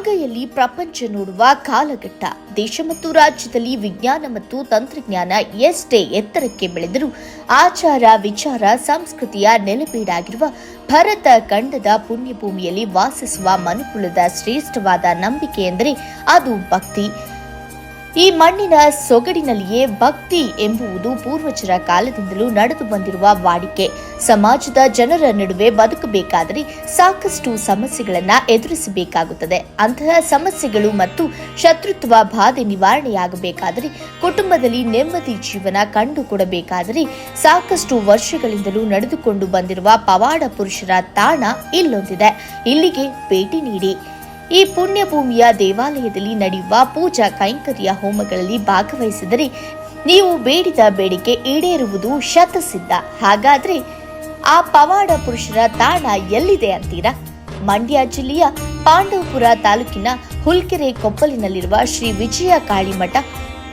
ಅಂಗೈಯಲ್ಲಿ ಪ್ರಪಂಚ ನೋಡುವ ಕಾಲಘಟ್ಟ. ದೇಶ ಮತ್ತು ರಾಜ್ಯದಲ್ಲಿ ವಿಜ್ಞಾನ ಮತ್ತು ತಂತ್ರಜ್ಞಾನ ಎಷ್ಟೇ ಎತ್ತರಕ್ಕೆ ಬೆಳೆದರೂ ಆಚಾರ, ವಿಚಾರ, ಸಂಸ್ಕೃತಿಯ ನೆಲೆಬೀಡಾಗಿರುವ ಭರತ ಖಂಡದ ಪುಣ್ಯಭೂಮಿಯಲ್ಲಿ ವಾಸಿಸುವ ಮನುಕುಲದ ಶ್ರೇಷ್ಠವಾದ ನಂಬಿಕೆ ಎಂದರೆ ಅದು ಭಕ್ತಿ. ಈ ಮಣ್ಣಿನ ಸೊಗಡಿನಲ್ಲಿಯೇ ಭಕ್ತಿ ಎಂಬುವುದು ಪೂರ್ವಜರ ಕಾಲದಿಂದಲೂ ನಡೆದು ಬಂದಿರುವ ವಾಡಿಕೆ. ಸಮಾಜದ ಜನರ ನಡುವೆ ಬದುಕಬೇಕಾದರೆ ಸಾಕಷ್ಟು ಸಮಸ್ಯೆಗಳನ್ನು ಎದುರಿಸಬೇಕಾಗುತ್ತದೆ. ಅಂತಹ ಸಮಸ್ಯೆಗಳು ಮತ್ತು ಶತ್ರುತ್ವ ಬಾಧೆ ನಿವಾರಣೆಯಾಗಬೇಕಾದರೆ ಕುಟುಂಬದಲ್ಲಿ ನೆಮ್ಮದಿ ಜೀವನ ಕಂಡುಕೊಡಬೇಕಾದರೆ ಸಾಕಷ್ಟು ವರ್ಷಗಳಿಂದಲೂ ನಡೆದುಕೊಂಡು ಬಂದಿರುವ ಪವಾಡ ಪುರುಷರ ತಾಣ ಇಲ್ಲೊಂದಿದೆ. ಇಲ್ಲಿಗೆ ಭೇಟಿ ನೀಡಿ. ಈ ಪುಣ್ಯಭೂಮಿಯ ದೇವಾಲಯದಲ್ಲಿ ನಡೆಯುವ ಪೂಜಾ ಕೈಂಕರ್ಯ ಹೋಮಗಳಲ್ಲಿ ಭಾಗವಹಿಸಿದರೆ ನೀವು ಬೇಡಿದ ಬೇಡಿಕೆ ಈಡೇರುವುದು ಶತಸಿದ್ಧ. ಹಾಗಾದ್ರೆ ಆ ಪವಾಡ ಪುರುಷರ ತಾಣ ಎಲ್ಲಿದೆ ಅಂತೀರಾ? ಮಂಡ್ಯ ಜಿಲ್ಲೆಯ ಪಾಂಡವಪುರ ತಾಲೂಕಿನ ಹುಲ್ಕೆರೆ ಕೊಪ್ಪಲಿನಲ್ಲಿರುವ ಶ್ರೀ ವಿಜಯ ಕಾಳಿಮಠ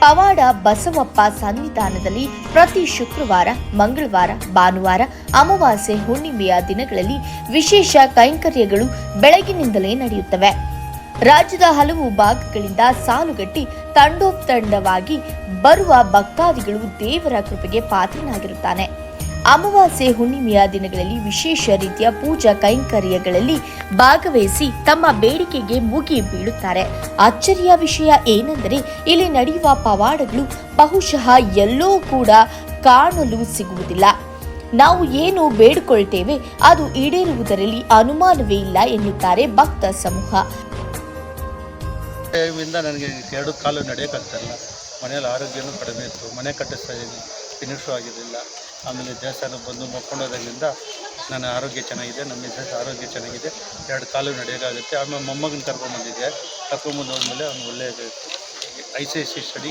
ಪವಾಡ ಬಸವಪ್ಪ ಸನ್ನಿಧಾನದಲ್ಲಿ ಪ್ರತಿ ಶುಕ್ರವಾರ, ಮಂಗಳವಾರ, ಭಾನುವಾರ, ಅಮಾವಾಸ್ಯೆ, ಹುಣ್ಣಿಮೆಯ ದಿನಗಳಲ್ಲಿ ವಿಶೇಷ ಕೈಂಕರ್ಯಗಳು ಬೆಳಗಿನಿಂದಲೇ ನಡೆಯುತ್ತವೆ. ರಾಜ್ಯದ ಹಲವು ಭಾಗಗಳಿಂದ ಸಾಲುಗಟ್ಟಿ ತಂಡೋಪತಂಡವಾಗಿ ಬರುವ ಭಕ್ತಾದಿಗಳು ದೇವರ ಕೃಪೆಗೆ ಪಾತ್ರನಾಗಿರುತ್ತಾನೆ. ಅಮಾವಾಸ್ಯೆ ಹುಣ್ಣಿಮೆಯ ದಿನಗಳಲ್ಲಿ ವಿಶೇಷ ರೀತಿಯ ಪೂಜಾ ಕೈಂಕರ್ಯಗಳಲ್ಲಿ ಭಾಗವಹಿಸಿ ತಮ್ಮ ಬೇಡಿಕೆಗೆ ಮುಗಿ ಬೀಳುತ್ತಾರೆ. ಅಚ್ಚರಿಯ ವಿಷಯ ಏನೆಂದರೆ, ಇಲ್ಲಿ ನಡೆಯುವ ಪವಾಡಗಳು ಬಹುಶಃ ಎಲ್ಲೋ ಕೂಡ ಕಾಣಲು ಸಿಗುವುದಿಲ್ಲ. ನಾವು ಏನು ಬೇಡಿಕೊಳ್ತೇವೆ, ಅದು ಈಡೇರುವುದರಲ್ಲಿ ಅನುಮಾನವೇ ಇಲ್ಲ ಎನ್ನುತ್ತಾರೆ ಭಕ್ತ ಸಮೂಹ. ಮನೆಯಲ್ಲಿ ಆರೋಗ್ಯನೂ ಕಡಿಮೆ ಇತ್ತು. ಮನೆ ಕಟ್ಟಿಸ್ತಾ ಇದ್ದೀನಿ. ಫಿನಿಶು ಆಗಿರಲಿಲ್ಲ. ಆಮೇಲೆ ದೇವಸ್ಥಾನಕ್ಕೆ ಬಂದು ಮಕ್ಕೊಂಡೋದ್ರಿಂದ ನನ್ನ ಆರೋಗ್ಯ ಚೆನ್ನಾಗಿದೆ ನಮ್ಮ ಮಿಸ್ಸಸ್ ಆರೋಗ್ಯ ಚೆನ್ನಾಗಿದೆ. ಎರಡು ಕಾಲು ನಡೆಯೋಕ್ಕಾಗುತ್ತೆ ಆಮೇಲೆ ಮೊಮ್ಮಗನ ಕರ್ಕೊಂಬಂದಿದ್ದೆ ಕರ್ಕೊಂಬಂದು ಹೋದ್ಮೇಲೆ ಅವ್ನು ಒಳ್ಳೆಯ I C S C study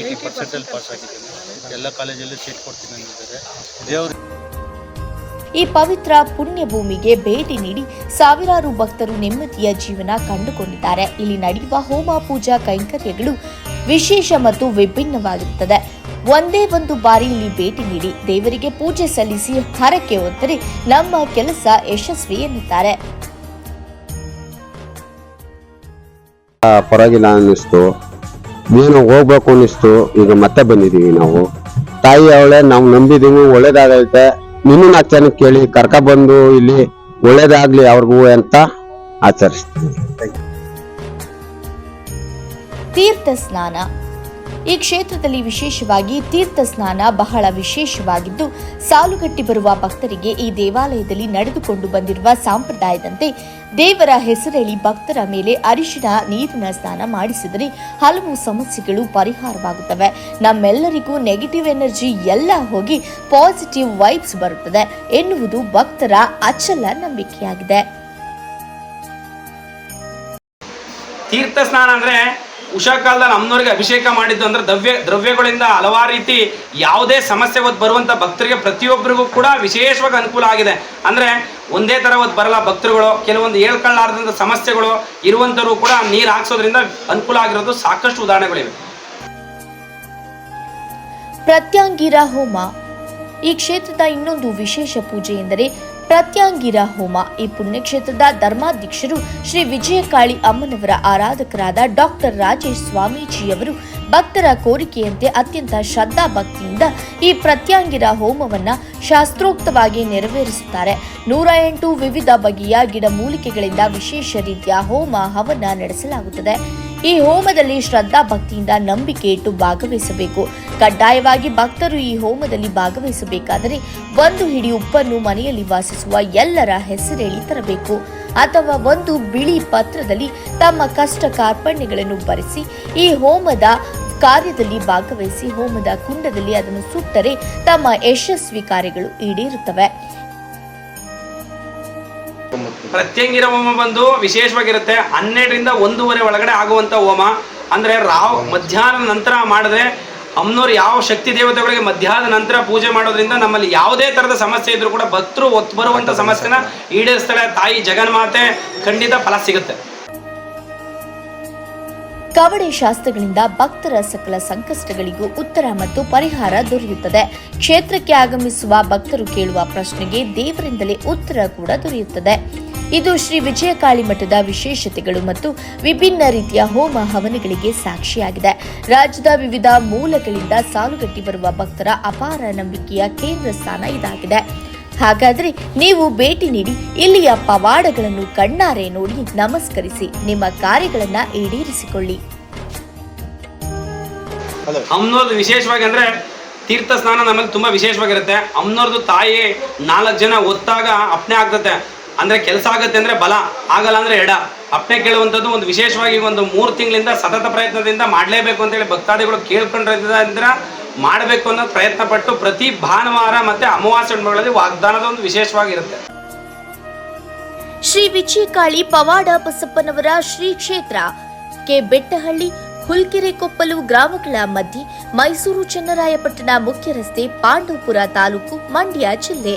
eighty ಪರ್ಸೆಂಟಲ್ಲಿ pass ಆಗಿದ್ದಾನೆ ಎಲ್ಲ ಕಾಲೇಜಲ್ಲೂ ಸೀಟ್ ಕೊಡ್ತೀನಿ ಅಂದಿದ್ದಾರೆ. ದೇವರು ಈ ಪವಿತ್ರ ಪುಣ್ಯ ಭೂಮಿಗೆ ಭೇಟಿ ನೀಡಿ ಸಾವಿರಾರು ಭಕ್ತರು ನೆಮ್ಮದಿಯ ಜೀವನ ಕಂಡುಕೊಂಡಿದ್ದಾರೆ. ಇಲ್ಲಿ ನಡೆಯುವ ಹೋಮ ಪೂಜಾ ಕೈಂಕರ್ಯಗಳು ವಿಶೇಷ ಮತ್ತು ವಿಭಿನ್ನವಾಗಿರುತ್ತದೆ. ಒಂದೇ ಒಂದು ಬಾರಿ ಇಲ್ಲಿ ಭೇಟಿ ನೀಡಿ ದೇವರಿಗೆ ಪೂಜೆ ಸಲ್ಲಿಸಿ ಹರಕೆ ಹೊತ್ತರೆ ನಮ್ಮ ಕೆಲಸ ಯಶಸ್ವಿ ಎನ್ನುತ್ತಾರೆ. ಪರವಾಗಿಲ್ಲ ಅನ್ನಿಸ್ತು. ಏನೋ ಹೋಗ್ಬೇಕು ಅನ್ನಿಸ್ತು. ಈಗ ಮತ್ತೆ ಬಂದಿದ್ದೀವಿ ನಾವು. ತಾಯಿ ಅವಳೆ ನಾವು ನಂಬಿದೀವಿ ಒಳ್ಳೇದಾಗೈತೆ. ನಿನ್ನ ನಾಲ್ಕು ಜನ ಕೇಳಿ ಕರ್ಕ ಬಂದು ಇಲ್ಲಿ ಒಳ್ಳೇದಾಗ್ಲಿ ಅವ್ರಿಗೂ ಅಂತ ಆಚರಿಸ್ತೀವಿ ತೀರ್ಥ ಸ್ನಾನ. ಈ ಕ್ಷೇತ್ರದಲ್ಲಿ ವಿಶೇಷವಾಗಿ ತೀರ್ಥ ಸ್ನಾನ ಬಹಳ ವಿಶೇಷವಾಗಿದ್ದು, ಸಾಲುಗಟ್ಟಿ ಬರುವ ಭಕ್ತರಿಗೆ ಈ ದೇವಾಲಯದಲ್ಲಿ ನಡೆದುಕೊಂಡು ಬಂದಿರುವ ಸಂಪ್ರದಾಯದಂತೆ ದೇವರ ಹೆಸರೇಳಿ ಭಕ್ತರ ಮೇಲೆ ಅರಿಶಿನ ನೀರಿನ ಸ್ನಾನ ಮಾಡಿಸಿದರೆ ಹಲವು ಸಮಸ್ಯೆಗಳು ಪರಿಹಾರವಾಗುತ್ತವೆ. ನಮ್ಮೆಲ್ಲರಿಗೂ ನೆಗೆಟಿವ್ ಎನರ್ಜಿ ಎಲ್ಲ ಹೋಗಿ ಪಾಸಿಟಿವ್ ವೈಬ್ಸ್ ಬರುತ್ತದೆ ಎನ್ನುವುದು ಭಕ್ತರ ಅಚಲ ನಂಬಿಕೆಯಾಗಿದೆ. ತೀರ್ಥ ಸ್ನಾನ ಅಂದ್ರೆ ಉಷಾ ಕಾಲದಲ್ಲಿ ಅಮ್ಮನವ್ರಿಗೆ ಅಭಿಷೇಕ ಮಾಡಿದ್ದು ಅಂದ್ರೆ ದ್ರವ್ಯ ದ್ರವ್ಯಗಳಿಂದ ಹಲವಾರು ರೀತಿ ಯಾವುದೇ ಸಮಸ್ಯೆ ಹೊತ್ತು ಬರುವಂತ ಭಕ್ತರಿಗೆ ಪ್ರತಿಯೊಬ್ಬರಿಗೂ ಕೂಡ ವಿಶೇಷವಾಗಿ ಅನುಕೂಲ ಆಗಿದೆ. ಅಂದ್ರೆ ಒಂದೇ ತರ ಹೊತ್ತು ಬರಲ್ಲ ಭಕ್ತರುಗಳು, ಕೆಲವೊಂದು ಹೇಳ್ಕೊಳ್ಳಾರ್ದಂಥ ಸಮಸ್ಯೆಗಳು ಇರುವಂತರು ಕೂಡ ನೀರು ಹಾಕ್ಸೋದ್ರಿಂದ ಅನುಕೂಲ ಆಗಿರೋದು ಸಾಕಷ್ಟು ಉದಾಹರಣೆಗಳಿವೆ. ಪ್ರತ್ಯಾಂಗಿರ ಹೋಮ. ಈ ಕ್ಷೇತ್ರದ ಇನ್ನೊಂದು ವಿಶೇಷ ಪೂಜೆ ಎಂದರೆ ಪ್ರತ್ಯಾಂಗಿರ ಹೋಮ. ಈ ಪುಣ್ಯಕ್ಷೇತ್ರದ ಧರ್ಮಾಧ್ಯಕ್ಷರು ಶ್ರೀ ವಿಜಯಕಾಳಿ ಅಮ್ಮನವರ ಆರಾಧಕರಾದ ಡಾಕ್ಟರ್ ರಾಜೇಶ್ ಸ್ವಾಮೀಜಿಯವರು ಭಕ್ತರ ಕೋರಿಕೆಯಂತೆ ಅತ್ಯಂತ ಶ್ರದ್ಧಾ ಭಕ್ತಿಯಿಂದ ಈ ಪ್ರತ್ಯಾಂಗಿರ ಹೋಮವನ್ನು ಶಾಸ್ತ್ರೋಕ್ತವಾಗಿ ನೆರವೇರಿಸುತ್ತಾರೆ. ನೂರ ಎಂಟು ವಿವಿಧ ಬಗೆಯ ಗಿಡಮೂಲಿಕೆಗಳಿಂದ ವಿಶೇಷ ರೀತಿಯ ಹೋಮ ಹವನ ನಡೆಸಲಾಗುತ್ತದೆ. ಈ ಹೋಮದಲ್ಲಿ ಶ್ರದ್ಧಾ ಭಕ್ತಿಯಿಂದ ನಂಬಿಕೆ ಇಟ್ಟು ಭಾಗವಹಿಸಬೇಕು. ಕಡ್ಡಾಯವಾಗಿ ಭಕ್ತರು ಈ ಹೋಮದಲ್ಲಿ ಭಾಗವಹಿಸಬೇಕಾದರೆ ಒಂದು ಹಿಡಿ ಉಪ್ಪನ್ನು ಮನೆಯಲ್ಲಿ ವಾಸಿಸುವ ಎಲ್ಲರ ಹೆಸರೇಳಿ ತರಬೇಕು. ಅಥವಾ ಒಂದು ಬಿಳಿ ಪತ್ರದಲ್ಲಿ ತಮ್ಮ ಕಷ್ಟ ಕಾರ್ಪಣ್ಯಗಳನ್ನು ಬರೆಸಿ ಈ ಹೋಮದ ಕಾರ್ಯದಲ್ಲಿ ಭಾಗವಹಿಸಿ ಹೋಮದ ಕುಂಡದಲ್ಲಿ ಅದನ್ನು ಸುಟ್ಟರೆ ತಮ್ಮ ಯಶಸ್ವಿ ಕಾರ್ಯಗಳು ಈಡೇರುತ್ತವೆ. ಪ್ರತ್ಯಂಗಿರ ಹೋಮ ಬಂದು ವಿಶೇಷವಾಗಿರುತ್ತೆ. ಹನ್ನೆರಡರಿಂದ ಒಂದೂವರೆ ಒಳಗಡೆ ಆಗುವಂತ ಹೋಮ. ಅಂದ್ರೆ ರಾವ್ ಮಧ್ಯಾಹ್ನ ನಂತರ ಮಾಡಿದ್ರೆ ಅಮ್ಮನವ್ರು ಯಾವ ಶಕ್ತಿ ದೇವತೆಗಳಿಗೆ ಮಧ್ಯಾಹ್ನದ ನಂತರ ಪೂಜೆ ಮಾಡೋದ್ರಿಂದ ನಮ್ಮಲ್ಲಿ ಯಾವುದೇ ತರದ ಸಮಸ್ಯೆ ಇದ್ರೂ ಕೂಡ ಭಕ್ತರು ಒತ್ತು ಬರುವಂಥ ಸಮಸ್ಯೆನ ಈಡೇರಿಸ್ತಾಳೆ ತಾಯಿ ಜಗನ್ಮಾತೆ ಖಂಡಿತ ಫಲ ಸಿಗುತ್ತೆ. ಕವಡೆ ಶಾಸ್ತ್ರಗಳಿಂದ ಭಕ್ತರ ಸಕಲ ಸಂಕಷ್ಟಗಳಿಗೂ ಉತ್ತರ ಮತ್ತು ಪರಿಹಾರ ದೊರೆಯುತ್ತದೆ. ಕ್ಷೇತ್ರಕ್ಕೆ ಆಗಮಿಸುವ ಭಕ್ತರು ಕೇಳುವ ಪ್ರಶ್ನೆಗೆ ದೇವರಿಂದಲೇ ಉತ್ತರ ಕೂಡ ದೊರೆಯುತ್ತದೆ. ಇದು ಶ್ರೀ ವಿಜಯಕಾಳಿ ಮಠದ ವಿಶೇಷತೆಗಳು ಮತ್ತು ವಿಭಿನ್ನ ರೀತಿಯ ಹೋಮ ಹವನಗಳಿಗೆ ಸಾಕ್ಷಿಯಾಗಿದೆ. ರಾಜ್ಯದ ವಿವಿಧ ಮೂಲಗಳಿಂದ ಸಾಲುಗಟ್ಟಿ ಬರುವ ಭಕ್ತರ ಅಪಾರ ನಂಬಿಕೆಯ ಕೇಂದ್ರ ಸ್ಥಾನ ಇದಾಗಿದೆ. ಹಾಗಾದ್ರೆ ನೀವು ಭೇಟಿ ನೀಡಿ ಇಲ್ಲಿಯ ಪವಾಡಗಳನ್ನು ಕಣ್ಣಾರೆ ನೋಡಿ ನಮಸ್ಕರಿಸಿ ನಿಮ್ಮ ಕಾರ್ಯಗಳನ್ನ ಈಡೇರಿಸಿಕೊಳ್ಳಿ. ಅಮ್ನೋರ್ದು ವಿಶೇಷವಾಗಿ ಅಂದ್ರೆ ತೀರ್ಥ ಸ್ನಾನ ನಮ್ಮಲ್ಲಿ ತುಂಬಾ ವಿಶೇಷವಾಗಿರುತ್ತೆ. ಅಮ್ನೋರ್ದು ತಾಯಿ ನಾಲ್ಕು ಜನ ಒತ್ತಾಗ ಅಪ್ನೆ ಆಗ್ತತೆ. ಅಂದ್ರೆ ಕೆಲಸ ಆಗತ್ತೆ ಅಂದ್ರೆ ಬಲ ಆಗಲ್ಲ ಅಂದ್ರೆ ಎಡ. ಅಪ್ನೆ ಕೇಳುವಂಥದ್ದು ಒಂದು ವಿಶೇಷವಾಗಿ ಒಂದು ಮೂರು ತಿಂಗಳಿಂದ ಸತತ ಪ್ರಯತ್ನದಿಂದ ಮಾಡಲೇಬೇಕು ಅಂತೇಳಿ ಭಕ್ತಾದಿಗಳು ಕೇಳ್ಕೊಂಡಿರೋದ್ರಿಂದ ಮಾಡಬೇಕು ಅನ್ನೋ ಪ್ರಯತ್ನ ಪಟ್ಟು ಪ್ರತಿ ಭಾನುವಾರ ಮತ್ತೆ ಅಮಾವಾಸ್ಯ ಹುಣ್ಣಿಮೆಗಳಲ್ಲಿ ವಾಗ್ದಾನದ ಒಂದು ವಿಶೇಷವಾಗಿರುತ್ತೆ. ಶ್ರೀ ವಿಜಯಕಾಳಿ ಪವಾಡ ಬಸಪ್ಪನವರ ಶ್ರೀ ಕ್ಷೇತ್ರ. ಕೆ. ಬೆಟ್ಟಹಳ್ಳಿ ಹುಲ್ಕೆರೆ ಕೊಪ್ಪಲು ಗ್ರಾಮಗಳ ಮಧ್ಯೆ ಮೈಸೂರು ಚನ್ನರಾಯಪಟ್ಟಣ ಮುಖ್ಯ ರಸ್ತೆ ಪಾಂಡವಪುರ ತಾಲೂಕು ಮಂಡ್ಯ ಜಿಲ್ಲೆ.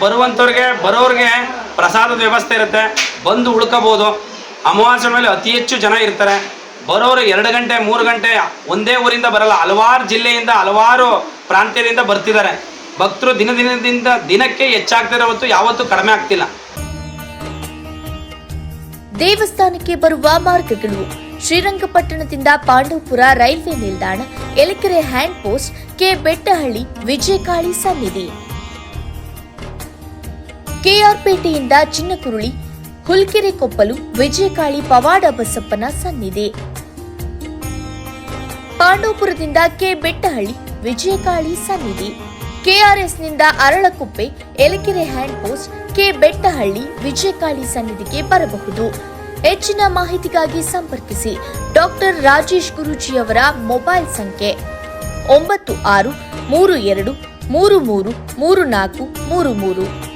ಬರುವಂತವ್ರಿಗೆ ಬರೋರ್ಗೆ ಪ್ರಸಾದದ ವ್ಯವಸ್ಥೆ ಇರುತ್ತೆ. ಬಂದು ಉಳ್ಕೋಬಹುದು ಅಮಾವಾಸ್ಯ ಮೇಲೆ ಅತಿ ಹೆಚ್ಚು ಜನ ಇರ್ತಾರೆ. ಬರೋರು ಎರಡು ಗಂಟೆ, ಮೂರು ಗಂಟೆ ಒಂದೇ ಊರಿಂದ ಬರಲ್ಲ. ಹಲವಾರು ಜಿಲ್ಲೆಯಿಂದ, ಹಲವಾರು ಪ್ರಾಂತ್ಯದಿಂದ ಬರ್ತಿದ್ದಾರೆ. ಭಕ್ತರು ದಿನ ದಿನದಿಂದ ದಿನಕ್ಕೆ ಹೆಚ್ಚಾಗ್ತಿರೋ ಹೊತ್ತು ಯಾವತ್ತೂ ಕಡಿಮೆ ಆಗ್ತಿಲ್ಲ. ದೇವಸ್ಥಾನಕ್ಕೆ ಬರುವ ಮಾರ್ಗಗಳು ಶ್ರೀರಂಗಪಟ್ಟಣದಿಂದ ಪಾಂಡವಪುರ ರೈಲ್ವೆ ನಿಲ್ದಾಣ, Yelakere hand post, K Bettahalli, Vijayakali ಸನ್ನಿಧಿ. ಕೆಆರ್ಪೇಟೆಯಿಂದ ಚಿನ್ನಕುರುಳಿ ಹುಲ್ಕೆರೆ ಕೊಪ್ಪಲು ವಿಜಯಕಾಳಿ ಪವಾಡ ಬಸಪ್ಪನ ಸನ್ನಿಧಿ. ಪಾಂಡವಪುರದಿಂದ ಕೆ. ಬೆಟ್ಟಹಳ್ಳಿ ವಿಜಯಕಾಳಿ ಸನ್ನಿಧಿ. ಕೆಆರ್ಎಸ್ನಿಂದ Aralakuppe, Yelakere hand post K. Bettahalli Vijayakali ಸನ್ನಿಧಿಗೆ ಬರಬಹುದು. ಹೆಚ್ಚಿನ ಮಾಹಿತಿಗಾಗಿ ಸಂಪರ್ಕಿಸಿ ಡಾಕ್ಟರ್ ರಾಜೇಶ್ ಗುರೂಜಿಯವರ ಮೊಬೈಲ್ ಸಂಖ್ಯೆ ಒಂಬತ್ತು ಆರು ಮೂರು ಎರಡು ಮೂರು ಮೂರು ಮೂರು ನಾಲ್ಕು ಮೂರು ಮೂರು.